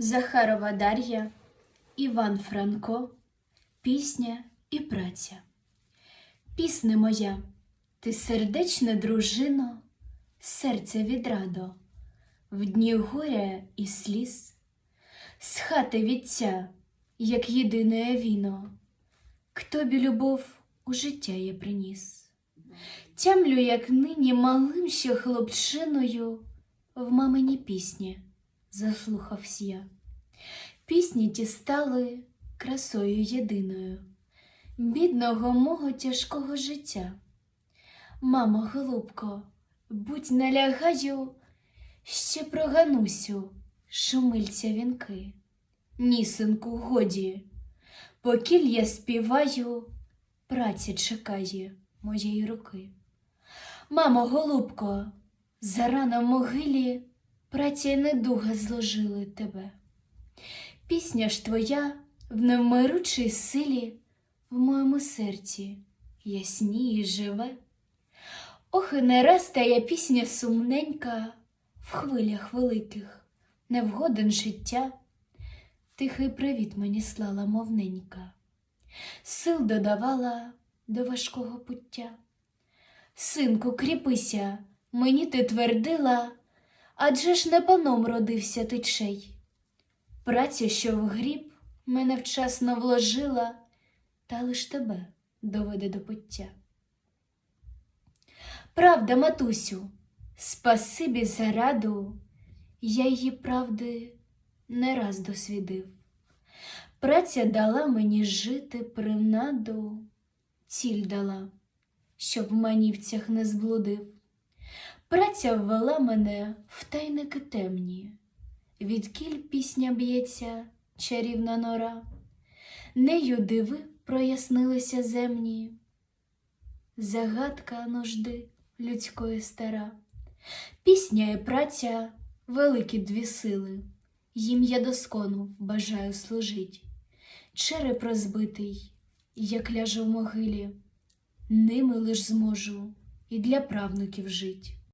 Захарова Дар'я, Іван Франко, Пісня і праця. Пісне моя, ти сердечна дружино, серце відрадо, в дні горя і сліз, з хати вітця, як єдине віно, к тобі любов у життя я приніс. Тямлю, як нині малим ще хлопчиною в мамині пісні заслухався я. Пісні ті стали красою єдиною, бідного мого тяжкого життя. Мамо, голубко, будь налягаю, ще проганусю шумильця вінки. Ні, синку, годі, покіль я співаю, праця чекає моєї руки. Мамо, голубко, зарано могилі праця й недуга зложили тебе. Пісня ж твоя в невмиручій силі в моєму серці ясніє живе. Ох, і не раз тая пісня сумненька в хвилях великих, невгоден життя. Тихий привіт мені слала мовненька, сил додавала до важкого пуття. Синку, кріпися, мені ти твердила, адже ж не паном родився ти чей. Праця, що в гріб мене вчасно вложила, та лиш тебе доведе до пуття. Правда, матусю, спасибі за раду, я її правди не раз досвідив. Праця дала мені жити принаду, ціль дала, щоб манівцях не зблудив. Праця ввела мене в тайники темні, відкіль пісня б'ється чарівна нора, нею диви прояснилися земні, загадка нужди людської стара, пісня і праця великі дві сили, їм я доскону бажаю служить. Череп розбитий, як ляжу в могилі, ними лиш зможу і для правнуків жить.